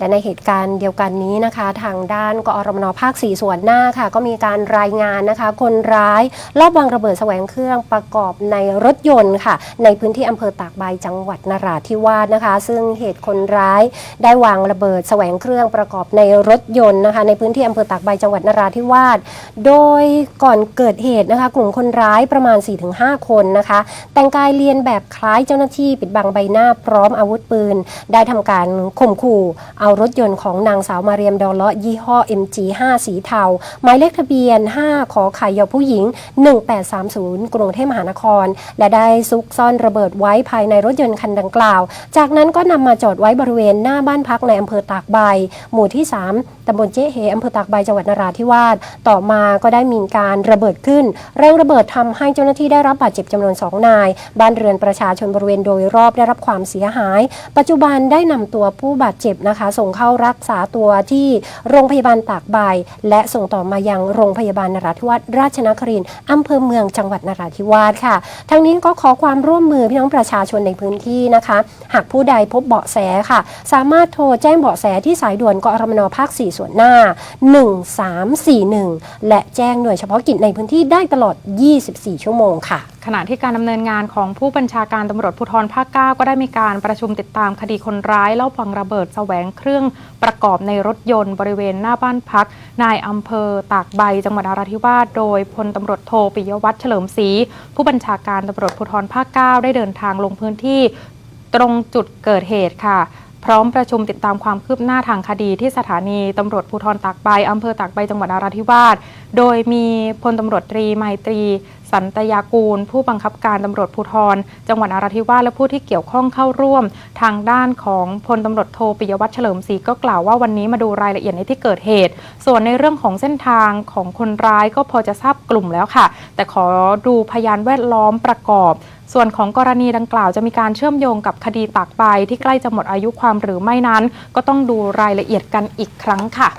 และในเหตุการณ์เดียวกันนี้นะคะ ทางด้านกอรมนภาค 4 ส่วนหน้าค่ะ ก็มีการรายงานนะคะ คนร้ายลอบวางระเบิดแสวงเครื่องประกอบในรถยนต์ค่ะ ในพื้นที่อำเภอตากใบจังหวัดนราธิวาสนะคะ ซึ่งเหตุคนร้ายได้วางระเบิดแสวงเครื่องประกอบในรถยนต์นะคะ ในพื้นที่อำเภอตากใบจังหวัดนราธิวาสโดยก่อนเกิดเหตุนะคะ กลุ่มคนร้ายประมาณ 4-5 คนนะคะ แต่งกายเรียนแบบคล้ายเจ้าหน้าที่ปิดบังใบหน้าพร้อมอาวุธปืน ได้ทำการข่มขู่เอารถยนต์ของนางสาวมาเรียมดอลเลาะยี่ห้อ MG5 สีเทาหมายเลขทะเบียน 5 ขอไข่ยอผู้หญิง 1830 กรุงเทพมหานคร และได้ซุกซ่อนระเบิดไว้ภายในรถยนต์คันดังกล่าว จากนั้นก็นำมาจอดไว้บริเวณหน้าบ้านพักในอำเภอตากใบ หมู่ที่ 3ตำบลเจ๊เหอำเภอตากใบจังหวัดนราธิวาสต่อมาก็ได้มีการระเบิดขึ้น แรงระเบิดทำให้เจ้าหน้าที่ได้รับบาดเจ็บจำนวน 2 นาย บ้านเรือนประชาชนบริเวณโดยรอบได้รับความเสียหาย ปัจจุบันได้นำตัวผู้บาดเจ็บนะคะส่งเข้ารักษาตัวที่โรงพยาบาลตากใบและส่งต่อมายังโรงพยาบาลนราธิวาสราชนครินทร์อำเภอเมืองจังหวัดนราธิวาสค่ะ ทั้งนี้ก็ขอความร่วมมือพี่น้องประชาชนในพื้นที่นะคะ หากผู้ใดพบเบาะแสค่ะ สามารถโทรแจ้งเบาะแสที่สายด่วนกอรมนภาค 4 ส่วนหน้า 1341 และแจ้งหน่วยเฉพาะกิจในพื้นที่ได้ตลอด 24 ชั่วโมงค่ะขณะที่การดำเนินงานของผู้บัญชาการตำรวจภูธรภาค 9 ก็ได้มีการประชุมติดตามคดีคนร้ายลอบวางระเบิดแสวงเครื่องประกอบในรถยนต์บริเวณหน้าบ้านพัก นายอำเภอตากใบ จังหวัดนราธิวาสโดยพลตำรวจโทปิยวัฒน์เฉลิมศรีผู้บัญชาการตำรวจภูธรภาค 9 ได้เดินทางลงพื้นที่ตรงจุดเกิดเหตุค่ะ พร้อมประชุมติดตามความคืบหน้าทางคดีที่สถานีตำรวจภูธรตากใบอำเภอตากใบจังหวัดนราธิวาส โดยมีพลตำรวจตรีไมตรี สันตยากูล ผู้บังคับการตำรวจภูธรจังหวัดนราธิวาสและผู้ที่เกี่ยวข้องเข้าร่วม ทางด้านของพลตำรวจโทปิยวัฒน์เฉลิมศรีก็กล่าวว่าวันนี้มาดูรายละเอียดในที่เกิดเหตุ ส่วนในเรื่องของเส้นทางของคนร้ายก็พอจะทราบกลุ่มแล้วค่ะ แต่ขอดูพยานแวดล้อมประกอบ ส่วนของกรณีดังกล่าวจะมีการเชื่อมโยงกับคดีตากใบที่ใกล้จะหมดอายุความหรือไม่นั้น ก็ต้องดูรายละเอียดกันอีกครั้งค่ะ